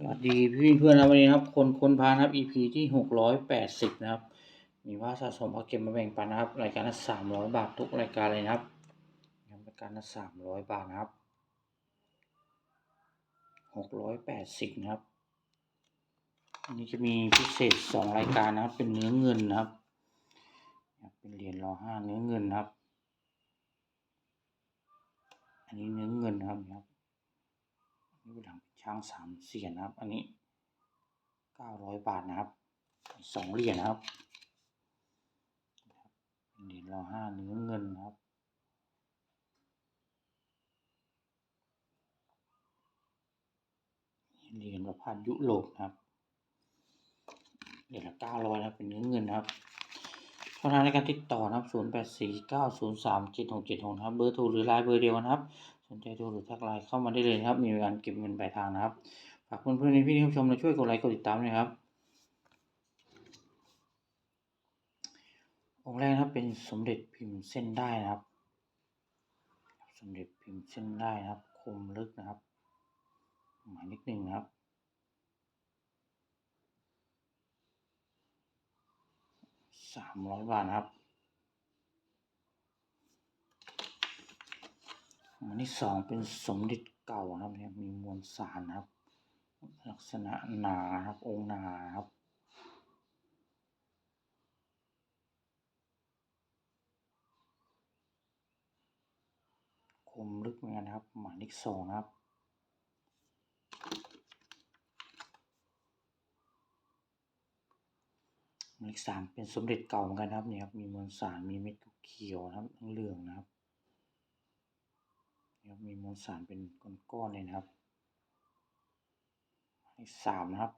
สวัสดีพี่เพื่อนนะวันนี้ครับ คนคนพานครับ EP ที่หกร้อยแปดสิบนะครับ มีว่าสะสมเอาเก็บมาแบ่งปันนะครับ รายการละสามร้อยบาททุกรายการเลยนะครับรายการละสามร้อยบาทนะครับหกร้อยแปดสิบนะครับอันนี้จะมีพิเศษสองรายการนะครับ เป็นเนื้อเงินนะครับ เป็นเหรียญรอห้าเนื้อเงินนะครับ อันนี้เนื้อเงินนะครับนะครับนี่เป็นหลัง ช้างสามเสียนนะครับ อันนี้เก้าร้อยบาทนะครับสองเหรียญนะครับเหรียญรอห้าเนื้อเงินนะครับเหรียญประพันธ์ยุโรปนะครับเหรียญละเก้าร้อยนะเป็นเนื้อเงินนะครับช่องทางในการติดต่อนะครับศูนย์แปดสี่เก้าศูนย์สามเจ็ดหกเจ็ดหกนะครับ เบอร์โทรหรือไลน์เบอร์เดียวกันนะครับ สนใจโทรหรือทักไลน์เข้ามาได้เลยนะครับ มีการเก็บเงินปลายทางนะครับฝากเพื่อนๆในพี่ที่ชมและช่วยกดไลค์กดติดตามด้วยครับ องค์แรกนะครับเป็นสมเด็จพิมพ์เส้นได้นะครับ สมเด็จพิมพ์เส้นได้นะครับ คมลึกนะครับ หมายเลขหนึ่งนะครับสามร้อยบาทนะครับ หมายเลขสองเป็นสมเด็จเก่านะครับเนี่ยมีมวลสารนะครับ ลักษณะหนาครับ องค์หนาครับคมลึกเหมือนกันครับ หมายเลขสองครับหมายเลขสามเป็นสมเด็จเก่าเหมือนกันครับเนี่ยครับมีมวลสารมีเม็ดเขียวนะครับเหลืองนะครับ มีมวลสารเป็นก้อนๆเลยนะครับหมายเลขสามนะครับ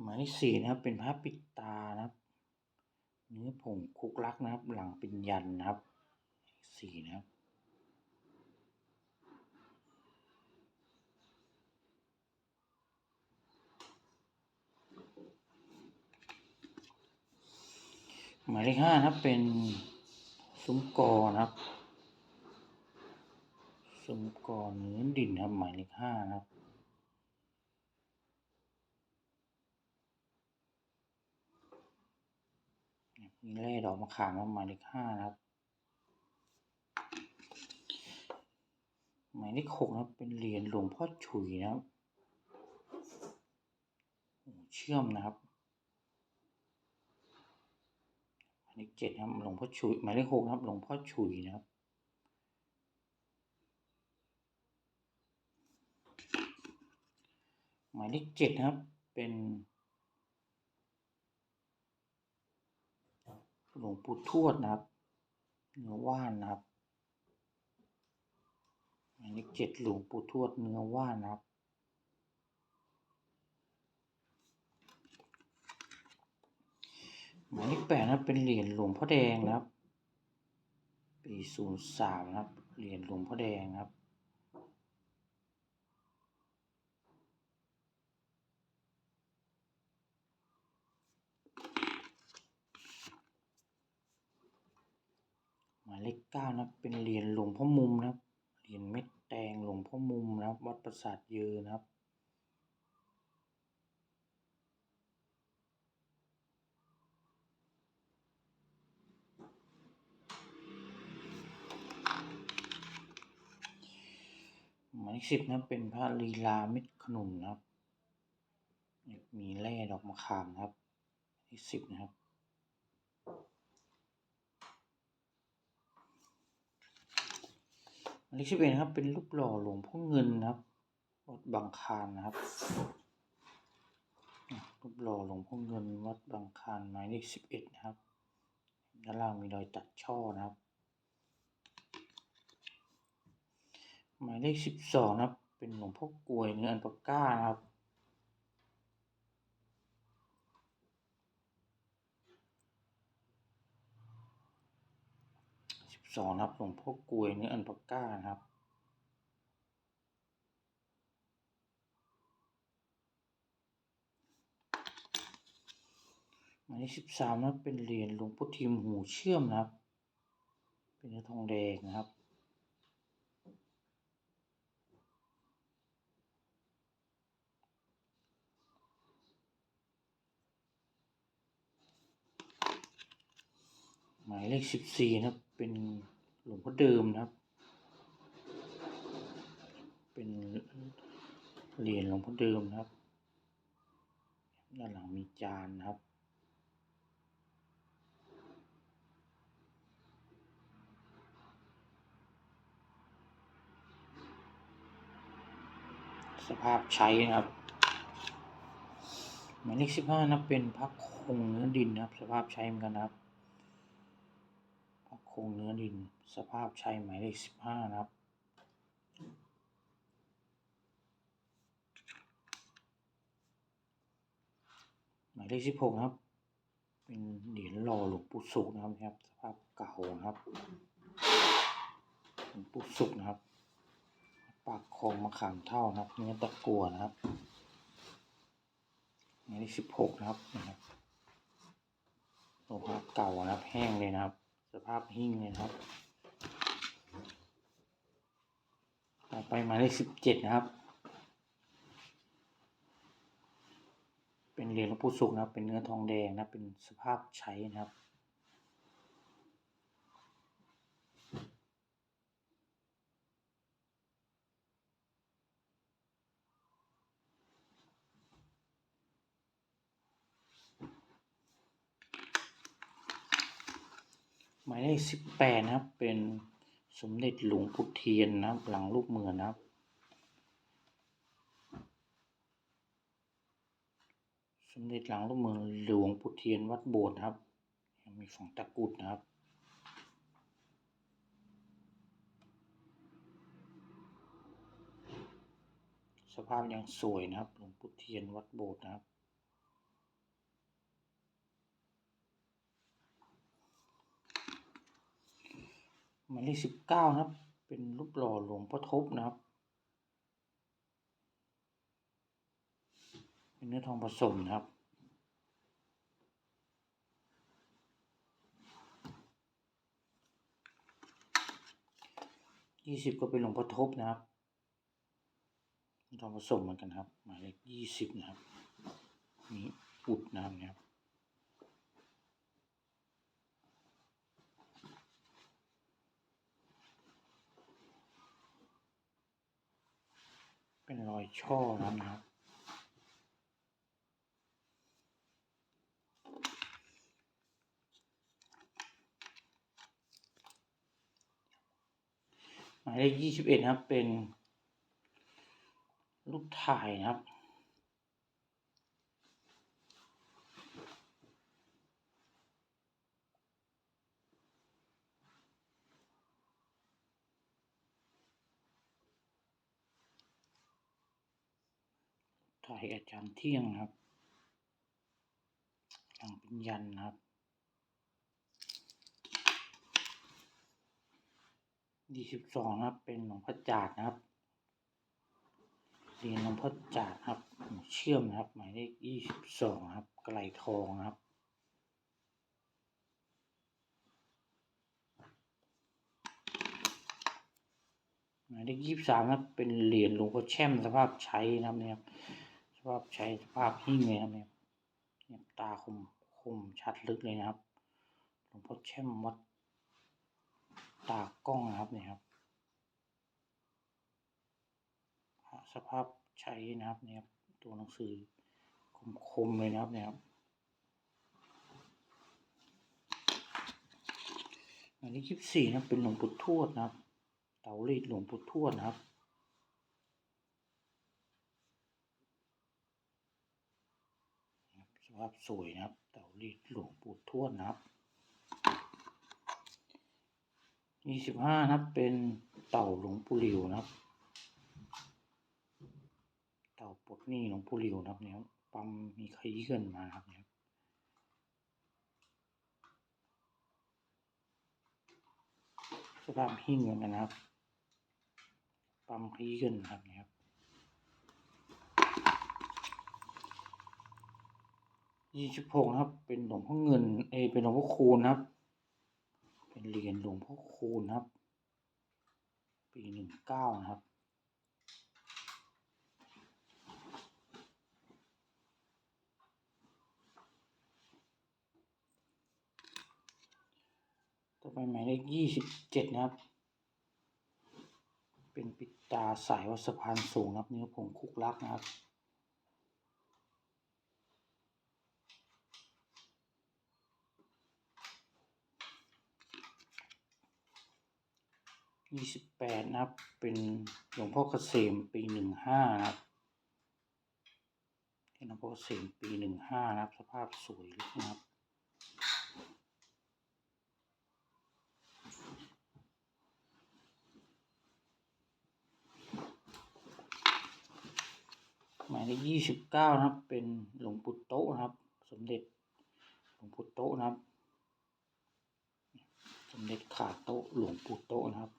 หมายเลขสี่นะครับ เป็นพระปิดตานะครับ เนื้อผงคุกลักนะครับ หลังเป็นยันนะครับสี่นะครับหมายเลขห้านะครับเป็น ซุ้มกอนะครับซุ้มกอเนื้อดินครับหมายเลขห้านะครับมีแร่ดอกมะขามครับหมายเลขห้านะครับหมายเลขหกนะครับเป็นเหรียญหลวงพ่อฉุยนะครับเชื่อมนะครับ หมาย เลขเจ็ดนะครับหลวงพ่อฉุยหมายเลขหกนะครับหลวงพ่อฉุยนะครับหมายเลขเจ็ดนะครับเป็นหลวงปู่ทวดนะครับเนื้อว่านนะครับหมายเลขเจ็ดหลวงปู่ทวดเนื้อว่านนะครับ หมายเลขแปดนะเป็นเหรียญหลวงพ่อแดงนะครับปีศูนย์สามนะครับเหรียญหลวงพ่อแดงครับหมายเลขเก้านะเป็นเหรียญหลวงพ่อมุมนะครับเหรียญเม็ดแดงหลวงพ่อมุมนะครับวัดปราสาทเยอนะครับ หมาย เลขสิบนะครับเป็นพระลีลาเม็ดขนุนนะครับ มีแร่ดอกมะขามนะครับเลขสิบนะครับหมายเลขสิบเอ็ดนะครับ เป็นรูปหล่อหลวงพ่อเงินนะครับวัดบางคานนะครับรูปหล่อหลวงพ่อเงินวัดบางคานหมายเลขสิบเอ็ดนะครับ ด้านล่างมีรอยตัดช่อนะครับ หมายเลขสิบสองนะครับ เป็นหลวงพ่อกลวยเนื้ออันปาก้านะครับ สิบสองนะครับ หลวงพ่อกลวยเนื้ออันปาก้านะครับหมายเลขสิบสามนะครับเป็นเหรียญหลวงพ่อทิมหูเชื่อมนะครับ เป็นเนื้อทองแดงนะครับายเลขสิบสี่นะครับ เป็นหลวงพ่อเดิมนะครับ เป็นเหรียญหลวงพ่อเดิมนะครับ ด้านหลังมีจานนะครับสภาพใช้นะครับหมายเลขสิบห้านะเป็นพักคงเนื้อดินนะครับ สภาพใช้เหมือนกันนะครับ คงเนื้อดินสภาพใช้หมายเลขสิบห้านะครับ หมายเลขสิบหกครับ เป็นเหรียญหล่อหลวงปู่สุขนะครับนะครับ สภาพเก่านะครับหลวงปู่สุขนะครับ ปากคลองมะขามเท่านะครับเนื้อตะกัวนะครับหมายเลขสิบหกนะครับนะครับโลหะเก่านะครับแห้งเลยนะครับ สภาพหิ้งเลยนะครับ ต่อไปหมายเลขสิบเจ็ดนะครับ เป็นเหรียญหลวงปู่สุขนะครับ เป็นเนื้อทองแดงนะ เป็นสภาพใช้นะครับ หมายเลขสิบแปดนะครับ เป็นสมเด็จหลวงปู่เทียนนะครับ หลังรูปมือนะครับ สมเด็จหลังรูปมือหลวงปู่เทียนวัดโบสถ์นะครับมีฝังตะกุดนะครับสภาพยังสวยนะครับ หลวงปู่เทียนวัดโบสถ์นะครับ หมายเลขสิบเก้านะครับ เป็นรูปหล่อหลวงพ่อทบนะครับ เป็นเนื้อทองผสมนะครับยี่สิบก็เป็นหลวงพ่อทบนะครับเนื้อทองผสมเหมือนกันครับ หมายเลขยี่สิบนะครับมีอุดนะครับเนะครับ เป็นร อยช่อแล้วนะครับ หมายเลขยี่สิบเอ็ดครับเป็น รูปถ่ายนะครับายอาจารย์เที่ยงครับหลังเป็นยันครับยี่สิบสองครับเป็นหลวงพ่อจาดนะครับเรียนหลวงพ่อจาดครับเชื่อมนะครับ หมายเลขยี่สิบสองครับไกลทองครับหมายเลขยี่สิบสามครับเป็นเหรียญหลวงพ่อแช่มสภาพใช้นะครับเนี่ย รับสภาพใช้สภาพหิ้งเลยนะครับเนี่ยเนี่ยตาคมคมชัดลึกเลยนะครับหลวงพ่อแช่มวัดตากล้องนะครับเนี่ยครับสภาพใช้นะครับเนี่ยตัวหนังสือคมๆเลยนะครับเนี่ยครับอันนี้คลิปสี่นะเป็นหลวงปู่ทวดนะครับ เตารีดหลวงปู่ทวดนะครับ สวยนะครับ เต่ารีดหลวงปู่ทวดนะครับยี่สิบห้านะครับ เป็นเต่าหลวงปู่หลิวนะครับ เต่าปดหนี้หลวงปู่หลิวนะครับเนี่ยปั๊มมีขยี้กันมานะครับเนี่ยสภาพหิ้งเหมือนกันนะครับ ปั๊มขยี้กันนะครับเนี่ยครับ ยี่สิบหกนะครับ เป็นหลวงพ่อเงิน เอ เป็นหลวงพ่อคูณนะครับ เป็นเหรียญหลวงพ่อคูณนะครับ ปีหนึ่งเก้านะครับต่อไปหมายเลขยี่สิบเจ็ดนะครับ เป็นปิดตาสายวัดสะพานสูงนะครับ เนื้อผงคุกลักนะครับ ยี่สิบแปดนะครับ เป็นหลวงพ่อเกษมปีหนึ่งห้านะครับหลวงพ่อเกษมปีหนึ่งห้านะครับ สภาพสวยนะครับหมายเลขยี่สิบเก้านะครับ เป็นหลวงปู่โตนะครับ สมเด็จหลวงปู่โตนะครับ สมเด็จขาโตหลวงปู่โตนะครับ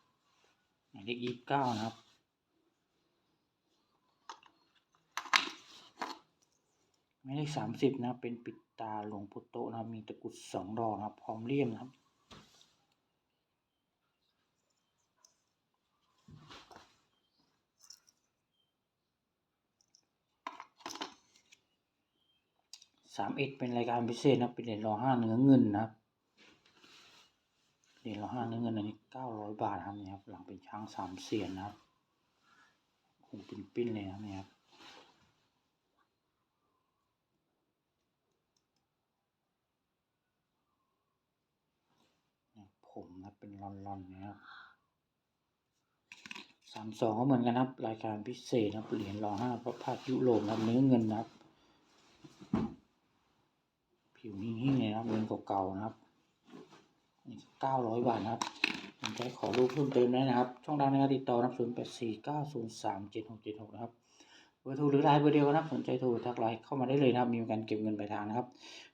มายเลขยี่สิบเก้านะครับ หมายเลขสามสิบนะครับ เป็นปิดตาหลวงปู่โตนะครับ มีตะกุดสองดอกนะครับ พร้อมเลี่ยมนะครับสามเอ็ดเป็นรายการพิเศษนะเป็นเหรียญรอห้าเนื้อเงินนะครับ เหรียญรอห้าเนื้อเงินอันนี้เก้าร้อยบาทครับนี่ครับ หลังเป็นช้างสามเสียนนะครับคงเป็นปิ้นเลยนะครับนี่ครับเนี่ยผมนะเป็นรอนๆนะครับสามสองก็เหมือนกันครับ รายการพิเศษนะครับเหรียญรอห้าพระพาคยุโรปนะครับเนื้อเงินนะครับ ผิวหิ้งๆเลยนะครับเงินเก่าๆนะครับ นี่เก้าร้อยบาทนะครับสนใจขอรูปเพิ่มเติมได้นะครับ ช่องทางในการติดต่อนะครับศูนย์แปดสี่เก้าศูนย์สามเจ็ดหกเจ็ดหกนะครับเบอร์โทรหรือไลน์เบอร์เดียวนะครับสนใจโทรทักไลน์เข้ามาได้เลยนะครับ มีการเก็บเงินปลายทางนะครับ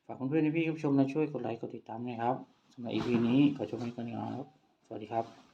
ฝากเพื่อนๆพี่ผู้ชมนะช่วยกดไลค์กดติดตามด้วยนะครับสำหรับ EP นี้ขอจบไว้ก่อนนะครับ สวัสดีครับ